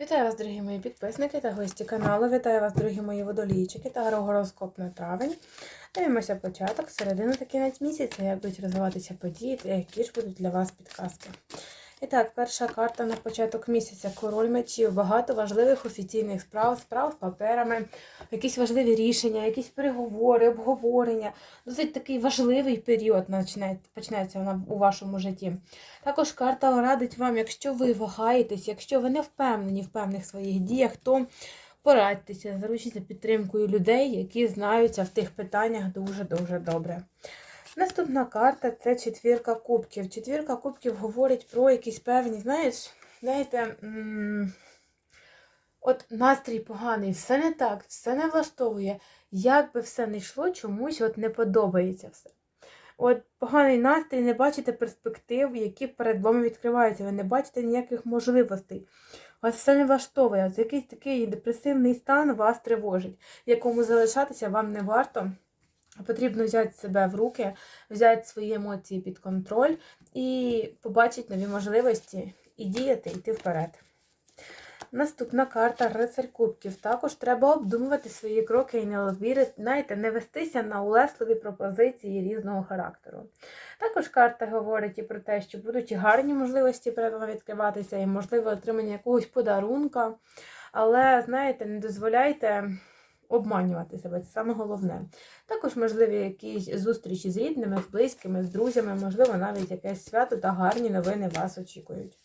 Вітаю вас, дорогі мої підписники та гості каналу. Вітаю вас, дорогі мої водолійчики та гороскоп на травень. Дивимося початок, середину та кінець місяця, як будуть розвиватися події та які ж будуть для вас підказки. І так, перша карта на початок місяця. Король мечів. Багато важливих офіційних справ, справ з паперами, якісь важливі рішення, якісь переговори, обговорення. Досить такий важливий період почнеться у вашому житті. Також карта радить вам, якщо ви вагаєтесь, якщо ви не впевнені в певних своїх діях, то порадьтеся, заручіться підтримкою людей, які знаються в тих питаннях дуже-дуже добре. Наступна карта це четвірка кубків. Четвірка кубків говорить про якісь певні, знаєш, знаєте, от настрій поганий, все не так, все не влаштовує. Як би все не йшло, чомусь от не подобається все. От поганий настрій, не бачите перспектив, які перед вами відкриваються. Ви не бачите ніяких можливостей. Вас все не влаштовує. Якийсь такий депресивний стан вас тривожить, якому залишатися вам не варто. Потрібно взяти себе в руки, взяти свої емоції під контроль і побачити нові можливості і діяти, йти вперед. Наступна карта Рицарь Кубків. Також треба обдумувати свої кроки і не вірити, знаєте, не вестися на улесливі пропозиції різного характеру. Також карта говорить і про те, що будуть гарні можливості перед вами відкриватися, і можливе отримання якогось подарунка. Але, знаєте, не дозволяйте обманювати себе, це саме головне. Також можливі якісь зустрічі з рідними, з близькими, з друзями, можливо, навіть якесь свято та гарні новини вас очікують.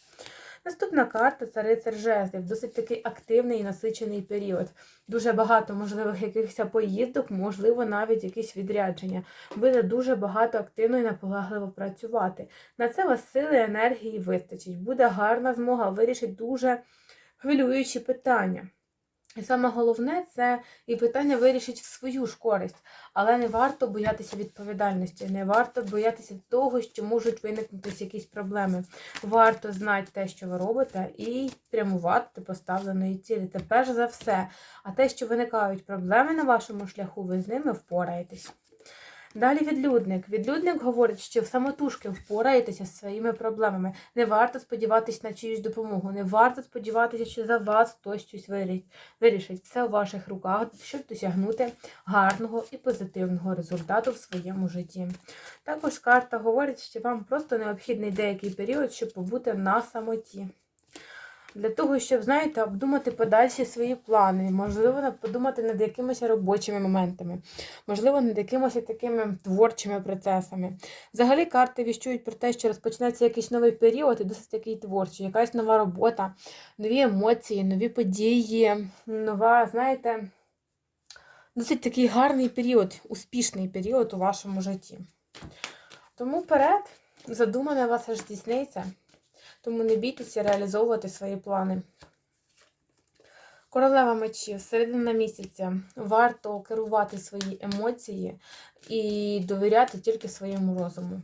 Наступна карта це жезлів, досить такий активний і насичений період. Дуже багато можливих якихось поїздок, можливо, навіть якісь відрядження. Буде дуже багато активно і наполегливо працювати. На це вас сили енергії вистачить. Буде гарна змога вирішити дуже хвилюючі питання. І саме головне це і питання вирішить в свою ж користь, але не варто боятися відповідальності, не варто боятися того, що можуть виникнути якісь проблеми. Варто знати те, що ви робите, і прямувати поставленої цілі. Це перш за все. А те, що виникають проблеми на вашому шляху, ви з ними впораєтесь. Далі відлюдник. Відлюдник говорить, що самотужки впораєтеся зі своїми проблемами. Не варто сподіватись на чиюсь допомогу, не варто сподіватися, що за вас хтось щось вирішить. Все у ваших руках, щоб досягнути гарного і позитивного результату в своєму житті. Також карта говорить, що вам просто необхідний деякий період, щоб побути на самоті. Для того, щоб, знаєте, обдумати подальші свої плани, можливо, подумати над якимись робочими моментами, можливо, над якимись такими творчими процесами. Взагалі карти віщують про те, що розпочнеться якийсь новий період і досить такий творчий, якась нова робота, нові емоції, нові події, нова, знаєте, досить такий гарний період, успішний період у вашому житті. Тому вперед, задумане вас аж здійсниться. Тому не бійтеся реалізовувати свої плани. Королева мечів, середина місяця. Варто керувати свої емоції і довіряти тільки своєму розуму.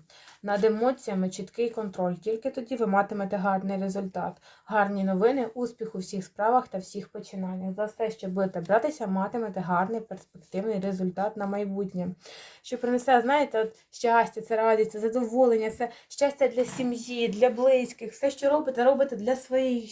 Над емоціями чіткий контроль. Тільки тоді ви матимете гарний результат, гарні новини, успіх у всіх справах та всіх починаннях. За все, що будете братися, матимете гарний перспективний результат на майбутнє. Що принесе, знаєте, от щастя, це радість, це задоволення, це щастя для сім'ї, для близьких. Все, що робите, робите для своїх,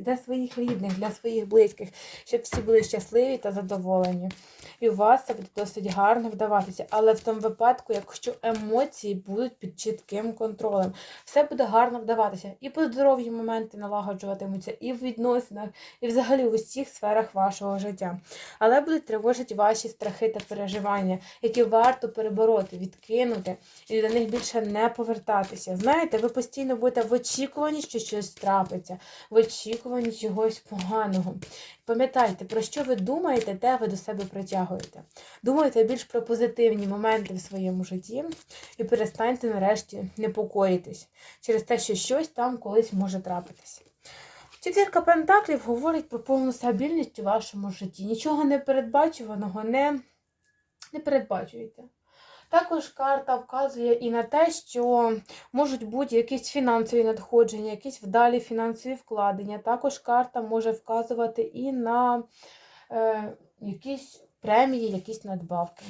для своїх рідних, для своїх близьких, щоб всі були щасливі та задоволені. І у вас це буде досить гарно вдаватися. Але в тому випадку, якщо емоції будуть під чітким контролем, все буде гарно вдаватися. І по здоров'ю моменти налагоджуватимуться, і в відносинах, і взагалі в усіх сферах вашого життя. Але будуть тривожити ваші страхи та переживання, які варто перебороти, відкинути і до них більше не повертатися. Знаєте, ви постійно будете в очікуванні, що щось трапиться, в очікуванні чогось поганого. Пам'ятайте, про що ви думаєте, те ви до себе притягуєте. Думайте більш про позитивні моменти в своєму житті і перестаньте нарешті непокоїтись через те, що щось там колись може трапитись. Четвірка Пентаклів говорить про повну стабільність у вашому житті. Нічого непередбачуваного не, не передбачуєте. Також карта вказує і на те, що можуть бути якісь фінансові надходження, якісь вдалі фінансові вкладення. Також карта може вказувати і на е, якісь премії, якісь надбавки.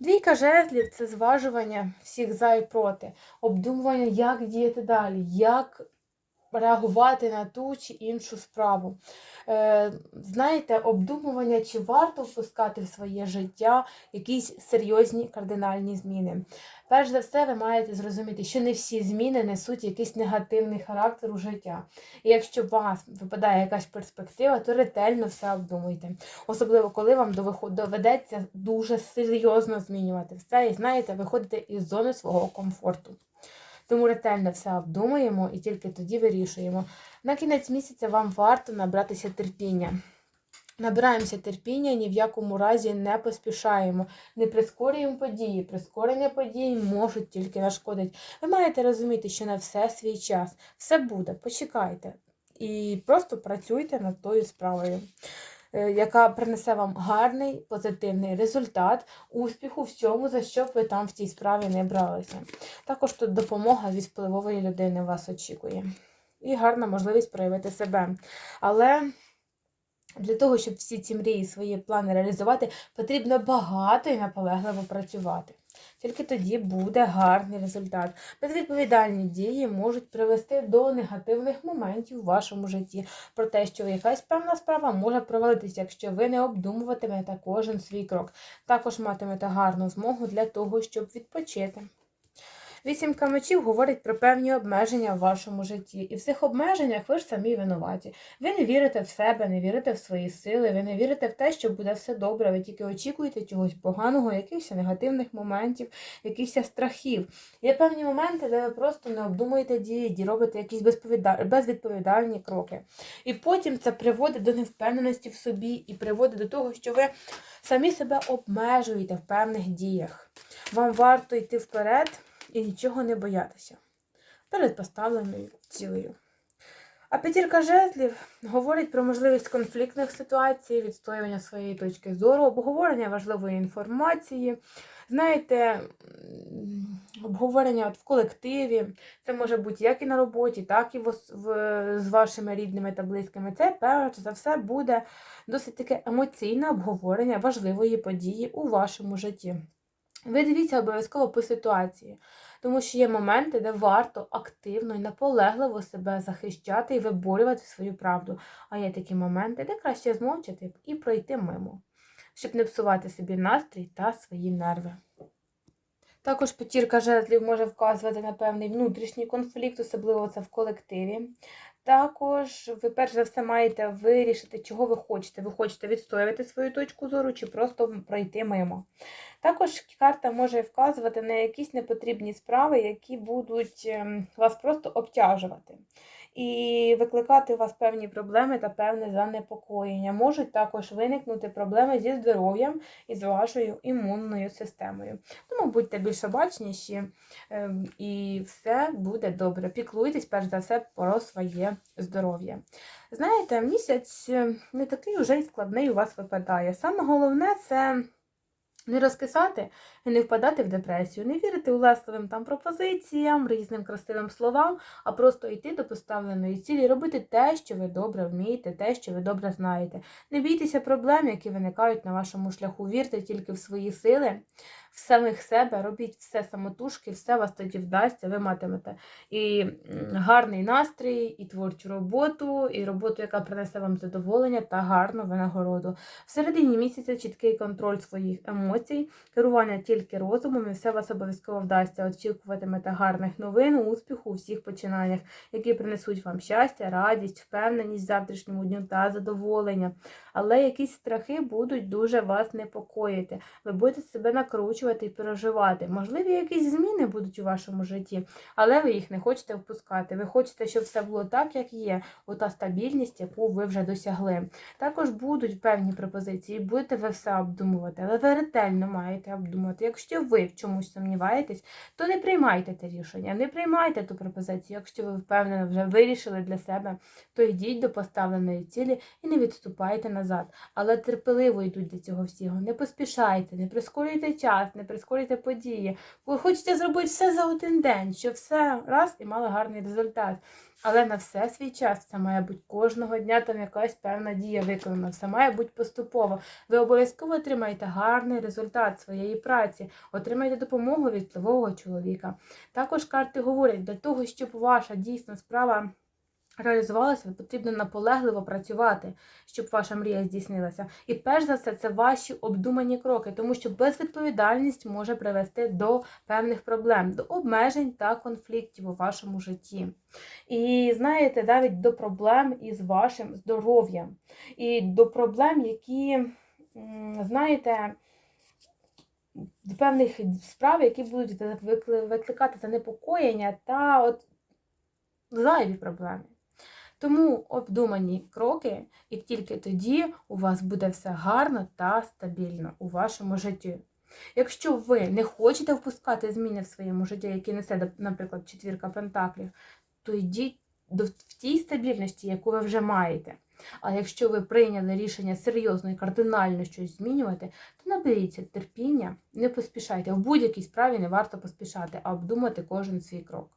Двійка жезлів це зважування всіх за і проти, обдумування, як діяти далі, як реагувати на ту чи іншу справу. Е, Знаєте, обдумування, чи варто впускати в своє життя якісь серйозні кардинальні зміни. Перш за все, ви маєте зрозуміти, що не всі зміни несуть якийсь негативний характер у життя. І якщо у вас випадає якась перспектива, то ретельно все обдумуйте. Особливо, коли вам доведеться дуже серйозно змінювати все, і знаєте, виходите із зони свого комфорту. Тому ретельно все обдумуємо і тільки тоді вирішуємо. На кінець місяця вам варто набратися терпіння. Набираємося терпіння, ні в якому разі не поспішаємо, не прискорюємо події. Прискорення подій можуть тільки нашкодити. Ви маєте розуміти, що на все свій час. Все буде, почекайте. І просто працюйте над тою справою, яка принесе вам гарний позитивний результат успіху в цьому, за що б ви там в цій справі не бралися. Також тут допомога від впливової людини вас очікує. І гарна можливість проявити себе. Але для того, щоб всі ці мрії, свої плани реалізувати, потрібно багато і наполегливо працювати. Тільки тоді буде гарний результат. Безвідповідальні дії можуть привести до негативних моментів у вашому житті, про те, що якась певна справа може провалитися, якщо ви не обдумуватимете кожен свій крок. Також матимете гарну змогу для того, щоб відпочити. Вісімка мечів говорить про певні обмеження в вашому житті. І в цих обмеженнях ви ж самі винуваті. Ви не вірите в себе, не вірите в свої сили, ви не вірите в те, що буде все добре. Ви тільки очікуєте чогось поганого, якихось негативних моментів, якихось страхів. Є певні моменти, де ви просто не обдумуєте дії, робите якісь безвідповідальні кроки. І потім це приводить до невпевненості в собі і приводить до того, що ви самі себе обмежуєте в певних діях. Вам варто йти вперед і нічого не боятися перед поставленою цілею. А п'ятірка жезлів говорить про можливість конфліктних ситуацій, відстоювання своєї точки зору, обговорення важливої інформації. Знаєте, обговорення в колективі, це може бути як і на роботі, так і в, в, з вашими рідними та близькими. Це, перш за все, буде досить таке емоційне обговорення важливої події у вашому житті. Ви дивіться обов'язково по ситуації, тому що є моменти, де варто активно і наполегливо себе захищати і виборювати свою правду. А є такі моменти, де краще змовчати і пройти мимо, щоб не псувати собі настрій та свої нерви. Також п'ятірка жезлів може вказувати на певний внутрішній конфлікт, особливо це в колективі. Також ви перш за все маєте вирішити, чого ви хочете. Ви хочете відстоювати свою точку зору чи просто пройти мимо. Також карта може вказувати на якісь непотрібні справи, які будуть ем, вас просто обтяжувати. І викликати у вас певні проблеми та певне занепокоєння. Можуть також виникнути проблеми зі здоров'ям і з вашою імунною системою. Тому будьте більш обачніші, ем, і все буде добре. Піклуйтесь, перш за все, про своє здоров'я. Знаєте, місяць не такий уже й складний у вас випадає. Саме головне це. Не розкисати і не впадати в депресію, не вірити улесливим там пропозиціям, різним красивим словам, а просто йти до поставленої цілі, робити те, що ви добре вмієте, те, що ви добре знаєте. Не бійтеся проблем, які виникають на вашому шляху. Вірте тільки в свої сили, в самих себе, робіть все самотужки, все вас тоді вдасться, ви матимете і гарний настрій, і творчу роботу, і роботу, яка принесе вам задоволення та гарну винагороду. В середині місяця чіткий контроль своїх емоцій, керування тільки розумом, і все вас обов'язково вдасться. Очікуватимете гарних новин, успіху у всіх починаннях, які принесуть вам щастя, радість, впевненість в завтрашньому дню та задоволення. Але якісь страхи будуть дуже вас непокоїти. Ви будете себе накручувати і переживати. Можливі якісь зміни будуть у вашому житті, але ви їх не хочете впускати. Ви хочете, щоб все було так, як є, ота стабільність, яку ви вже досягли. Також будуть певні пропозиції, будете ви все обдумувати, але ви ретельно маєте обдумати. Якщо ви в чомусь сумніваєтесь, то не приймайте те рішення, не приймайте ту пропозицію. Якщо ви впевнено вже вирішили для себе, то йдіть до поставленої цілі і не відступайте назад. Але терпеливо йдуть до цього всього. Не поспішайте, не прискорюйте час, не прискорюйте події. Ви хочете зробити все за один день, щоб все раз і мали гарний результат. Але на все свій час це має бути кожного дня там якась певна дія виконана. Все має бути поступово. Ви обов'язково отримаєте гарний результат своєї праці, отримаєте допомогу від впливового чоловіка. Також карти говорять для того, щоб ваша дійсна справа реалізувалася, потрібно наполегливо працювати, щоб ваша мрія здійснилася. І перш за все, це ваші обдумані кроки, тому що безвідповідальність може привести до певних проблем, до обмежень та конфліктів у вашому житті. І знаєте, навіть до проблем із вашим здоров'ям, і до проблем, які, знаєте, до певних справ, які будуть викли- викликати занепокоєння та от зайві проблеми. Тому обдумані кроки, і тільки тоді у вас буде все гарно та стабільно у вашому житті. Якщо ви не хочете впускати зміни в своєму житті, які несе, наприклад, четвірка пентаклів, то йдіть в тій стабільності, яку ви вже маєте. А якщо ви прийняли рішення серйозно і кардинально щось змінювати, то наберіться терпіння, не поспішайте. В будь-якій справі не варто поспішати, а обдумати кожен свій крок.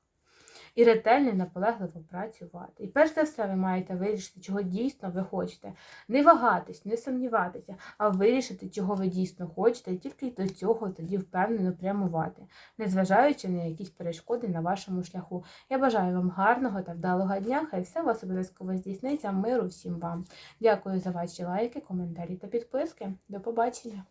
І ретельно і наполегливо працювати. І перш за все, ви маєте вирішити, чого дійсно ви хочете. Не вагатись, не сумніватися, а вирішити, чого ви дійсно хочете, і тільки до цього тоді впевнено прямувати, незважаючи на якісь перешкоди на вашому шляху. Я бажаю вам гарного та вдалого дня. Хай все у вас обов'язково здійсниться. Миру всім вам. Дякую за ваші лайки, коментарі та підписки. До побачення!